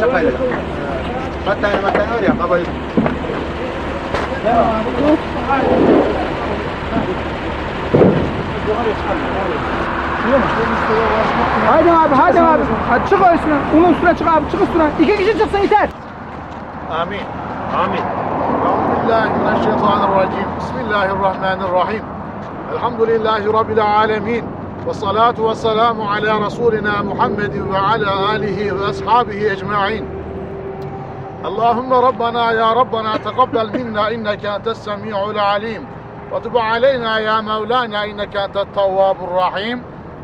şakayla. Battaniye battaniye var ya kabayı. Haydi abi haydi abi. Hadi çık o üstüne. Unun üstüne çık abi çık üstüne. İki kişi çıksın yeter. Amin. Amin. Euzubillahimineşşeytanirracim. Bismillahirrahmanirrahim. Elhamdülillahi Rabbil alemin. Ve salatu ve selamu ala Resulina Muhammedin ve ala alihi ve ashabihi ecma'in. اللهم ربنا يا ربنا تقبل منا انك انت السميع العليم وتب علينا يا مولانا انك انت التواب الرحيم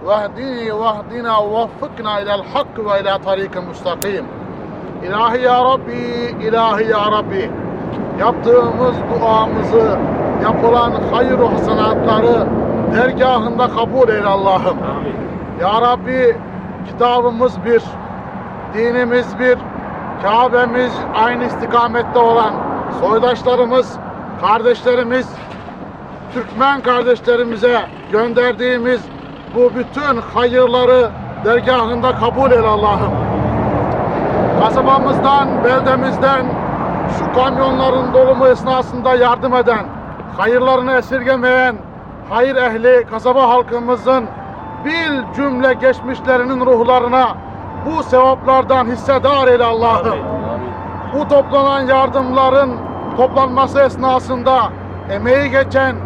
واهدني واهدنا ووفقنا الى الحق والى طريق مستقيم İlahi ya Rabbi, ilahi ya Rabbi. Yaptığımız duamızı, yapılan hayır hasenatları dergahında kabul eyle Allah'ım. Ya Rabbi kitabımız bir, dinimiz bir, Kabe'miz aynı istikamette olan soydaşlarımız, kardeşlerimiz, Türkmen kardeşlerimize gönderdiğimiz bu bütün hayırları dergahında kabul eyle Allah'ım. Kasabamızdan, beldemizden şu kamyonların dolumu esnasında yardım eden, hayırlarını esirgemeyen, hayır ehli kasaba halkımızın bil cümle geçmişlerinin ruhlarına bu sevaplardan hissedar eyle Allah'ım. Bu toplanan yardımların toplanması esnasında emeği geçen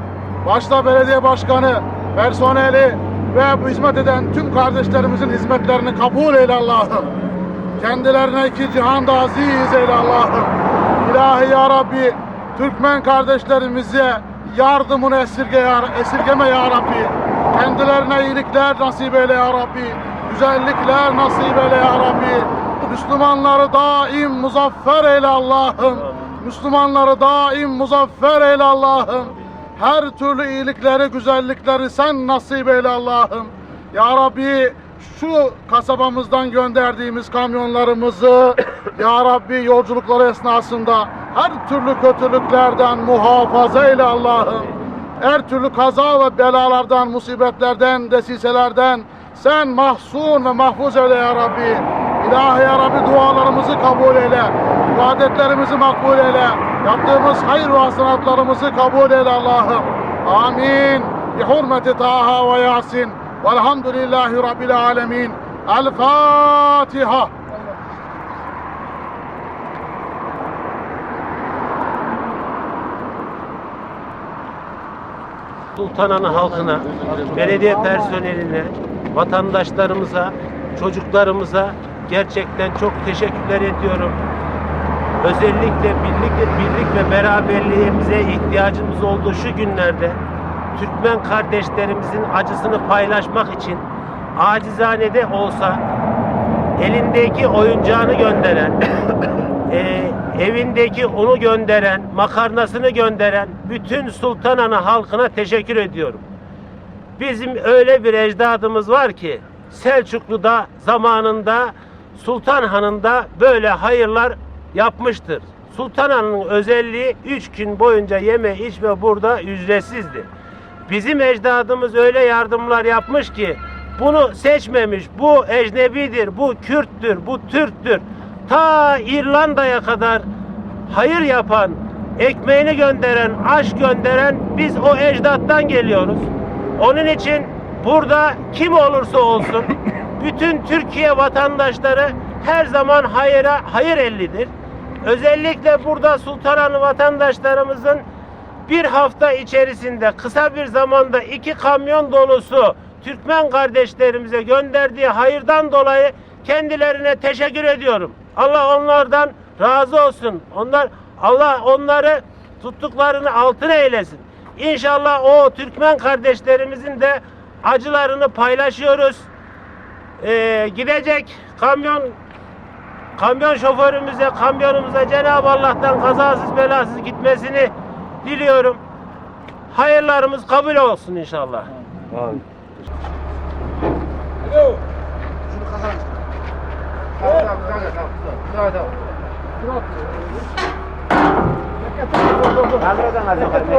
başta belediye başkanı, personeli ve hizmet eden tüm kardeşlerimizin hizmetlerini kabul eyle Allah'ım. Kendilerine iki cihanda aziz eyle Allah'ım. İlahi ya Rabbi, Türkmen kardeşlerimize yardımını esirge ya, esirgeme ya Rabbi. Kendilerine iyilikler nasip eyle ya Rabbi. Güzellikler nasip eyle ya Rabbi. Müslümanları daim muzaffer eyle Allah'ım. Müslümanları daim muzaffer eyle Allah'ım. Her türlü iyilikleri, güzellikleri sen nasip eyle Allah'ım. Ya Rabbi şu kasabamızdan gönderdiğimiz kamyonlarımızı Ya Rabbi yolculukları esnasında her türlü kötülüklerden muhafaza eyle Allah'ım. Her türlü kaza ve belalardan, musibetlerden, desiselerden sen mahzun ve mahfuz eyle ya Rabbi. İlahi ya Rabbi dualarımızı kabul eyle. ibadetlerimizi makbul eyle. Yaptığımız hayır ve hasenatlarımızı kabul eyle Allah'ım. Amin. Bi hurmeti Taha ve Yasin. Velhamdülillahi Rabbil alemin. El Fatiha. Sultanahmet halkına, belediye personeline, vatandaşlarımıza, çocuklarımıza gerçekten çok teşekkürler ediyorum. Özellikle birlik, birlik ve beraberliğimize ihtiyacımız olduğu şu günlerde Türkmen kardeşlerimizin acısını paylaşmak için acizane de olsa elindeki oyuncağını gönderen, evindeki unu gönderen, makarnasını gönderen bütün Sultanana halkına teşekkür ediyorum. Bizim öyle bir ecdadımız var ki Selçuklu'da zamanında Sultan Han'ın böyle hayırlar yapmıştır. Sultan Han'ın özelliği üç gün boyunca yeme içme burada ücretsizdi. Bizim ecdadımız öyle yardımlar yapmış ki bunu seçmemiş. Bu ecnebidir, bu Kürttür, bu Türktür. Ta İrlanda'ya kadar hayır yapan, ekmeğini gönderen, aş gönderen biz o ecdattan geliyoruz. Onun için burada kim olursa olsun bütün Türkiye vatandaşları her zaman hayıra hayır ellidir. Özellikle burada Sultanahmet vatandaşlarımızın bir hafta içerisinde kısa bir zamanda iki kamyon dolusu Türkmen kardeşlerimize gönderdiği hayırdan dolayı kendilerine teşekkür ediyorum. Allah onlardan razı olsun. Onlar Allah onları tuttuklarını altın eylesin. İnşallah o Türkmen kardeşlerimizin de acılarını paylaşıyoruz. Ee, gidecek kamyon kamyon şoförümüze, kamyonumuza Cenab-ı Allah'tan kazasız belasız gitmesini diliyorum. Hayırlarımız kabul olsun inşallah. 가자. 들어가. 안 들어가잖아.